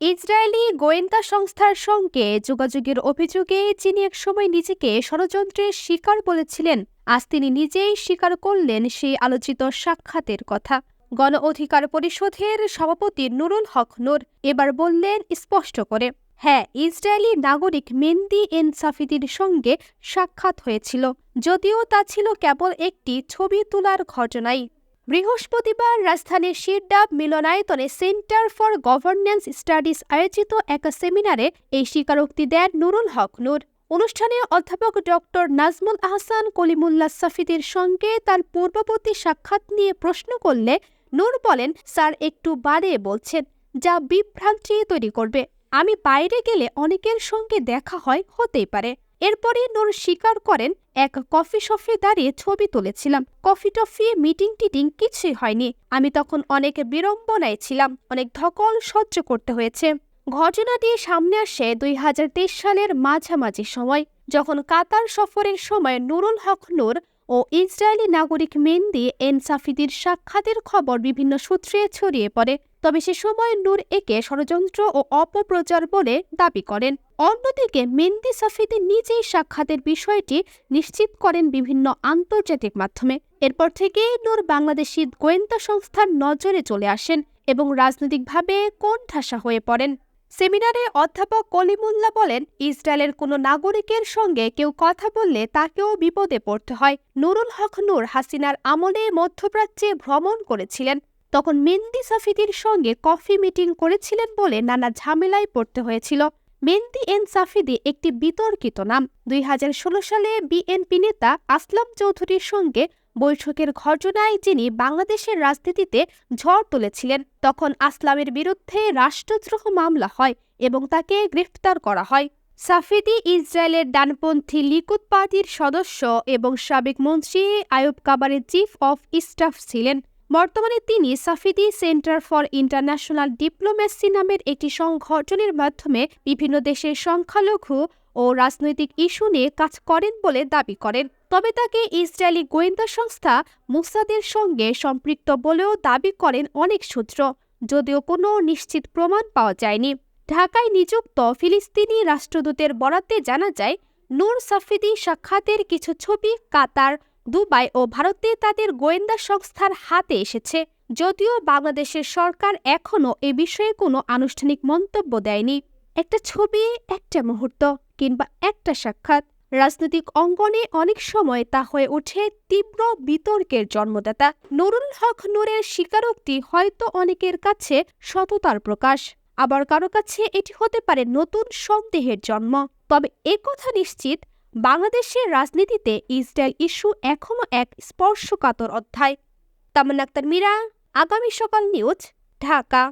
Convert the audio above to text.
Israeli গোয়েন্দা সংস্থার সঙ্গে যোগাযোগের অভিযোগে যিনি একসময় নিজেকে ষড়যন্ত্রের শিকার বলেছিলেন। আজ তিনি নিজেই স্বীকার করলেন সেই আলোচিত সাক্ষাতের কথা। গণ অধিকার পরিষদের সভাপতি নুরুল হক নূর এবার বললেন স্পষ্ট করে হ্যাঁ ইসরায়েলি নাগরিক মেন্দি এন সাফিদির সঙ্গে সাক্ষাৎ হয়েছিল। যদিও তা ছিল কেবল একটি ছবি তোলার ঘটনাই। বৃহস্পতিবার রাজধানীর শিরডাব মিলনায়তনে সেন্টার ফর গভর্নেন্স স্টাডিজ আয়োজিত এক সেমিনারে এই স্বীকারোক্তি দেন নুরুল হক নূর। অনুষ্ঠানে অধ্যাপক ডক্টর নাজমুল আহসান, কলিমুল্লাহ সাফিদের সঙ্গে তার পূর্ববর্তী সাক্ষাৎ নিয়ে প্রশ্ন করলে নূর বলেন, স্যার, একটু বাড়িয়ে বলছেন, যা বিভ্রান্তি তৈরি করবে। আমি বাইরে গেলে অনেকের সঙ্গে দেখা হয়, হতেই পারে। এরপরে নূর স্বীকার করেন, এক কফি শপে দাঁড়িয়ে ছবি তুলেছিলাম। কফি টফি, মিটিং টিটিং কিছুই হয়নি। আমি তখন অনেক বিড়ম্বনায় ছিলাম, অনেক ধকল সহ্য করতে হয়েছে। ঘটনাটি সামনে আসে দুই হাজার তেইশ সালের মাঝামাঝি সময়, যখন কাতার সফরের সময় নুরুল হক নূর ও ইসরায়েলি নাগরিক মেন্দি এন সাফিদির সাক্ষাতের খবর বিভিন্ন সূত্রে ছড়িয়ে পড়ে। তবে সে সময় নূর একে ষড়যন্ত্র ও অপপ্রচার বলে দাবি করেন। অন্যদিকে মেন্দি সাফিদি নিজেই সাক্ষাতের বিষয়টি নিশ্চিত করেন বিভিন্ন আন্তর্জাতিক মাধ্যমে। এরপর থেকেই নূর বাংলাদেশি গোয়েন্দা সংস্থার নজরে চলে আসেন এবং রাজনৈতিকভাবে কোণঠাসা হয়ে পড়েন। সেমিনারে অধ্যাপক কলিমুল্লা বলেন, ইসরায়েলের কোনো নাগরিকের সঙ্গে কেউ কথা বললে তাকেও বিপদে পড়তে হয়। নুরুল হক নূর হাসিনার আমলে মধ্যপ্রাচ্যে ভ্রমণ করেছিলেন। তখন মেন্দি সাফিদির সঙ্গে কফি মিটিং করেছিলেন বলে নানা ঝামেলায় পড়তে হয়েছিল। মেন্দি এন সাফিদি একটি বিতর্কিত নাম। দুই হাজার ষোলো সালে বিএনপি নেতা আসলাম চৌধুরীর সঙ্গে বৈঠকের ঘটনায় যিনি বাংলাদেশের রাজনীতিতে ঝড় তুলেছিলেন, তখন আসলামের বিরুদ্ধে রাষ্ট্রদ্রোহ মামলা হয় এবং তাকে গ্রেফতার করা হয়। সাফিদি ইসরায়েলের ডানপন্থী লিকুদ পার্টির সদস্য এবং সাবেক মন্ত্রী আয়ুব কাবারের চিফ অফ স্টাফ ছিলেন। বর্তমানে তিনি Safadi center for international diplomacy নামের একটি সংগঠনের মাধ্যমে বিভিন্ন দেশের সংখ্যালঘু ও রাজনৈতিক ইস্যু নিয়ে কাজ করেন বলে দাবি করেন। তবে তাকে ইসরায়েলি গোয়েন্দা সংস্থা মুসাদের সঙ্গে সম্পৃক্ত বলেও দাবি করেন অনেক সূত্র। যদিও কোনো নিশ্চিত প্রমাণ পাওয়া যায়নি। ঢাকায় নিযুক্ত ফিলিস্তিনি রাষ্ট্রদূতের বরাতে জানা যায়, নূর সাফিদি সাক্ষাতের কিছু ছবি কাতার, দুবাই ও ভারতে তাদের গোয়েন্দা সংস্থার হাতে এসেছে। যদিও বাংলাদেশের সরকার এখনও এ বিষয়ে কোনো আনুষ্ঠানিক মন্তব্য দেয়নি। একটা ছবি, একটা মুহূর্ত কিংবা একটা সাক্ষাৎ। রাজনৈতিক অঙ্গনে অনেক সময় তা হয়ে ওঠে তীব্র বিতর্কের জন্মদাতা। নুরুল হক নূরের স্বীকারোক্তি হয়তো অনেকের কাছে সততার প্রকাশ। আবার কারও কাছে এটি হতে পারে নতুন সন্দেহের জন্ম। তবে একথা নিশ্চিত, বাংলাদেশের রাজনীতিতে ইসরায়েল ইস্যু এখনও এক স্পর্শকাতর অধ্যায়। তামান আক্তার মীরা, আগামী সকাল নিউজ, ঢাকা।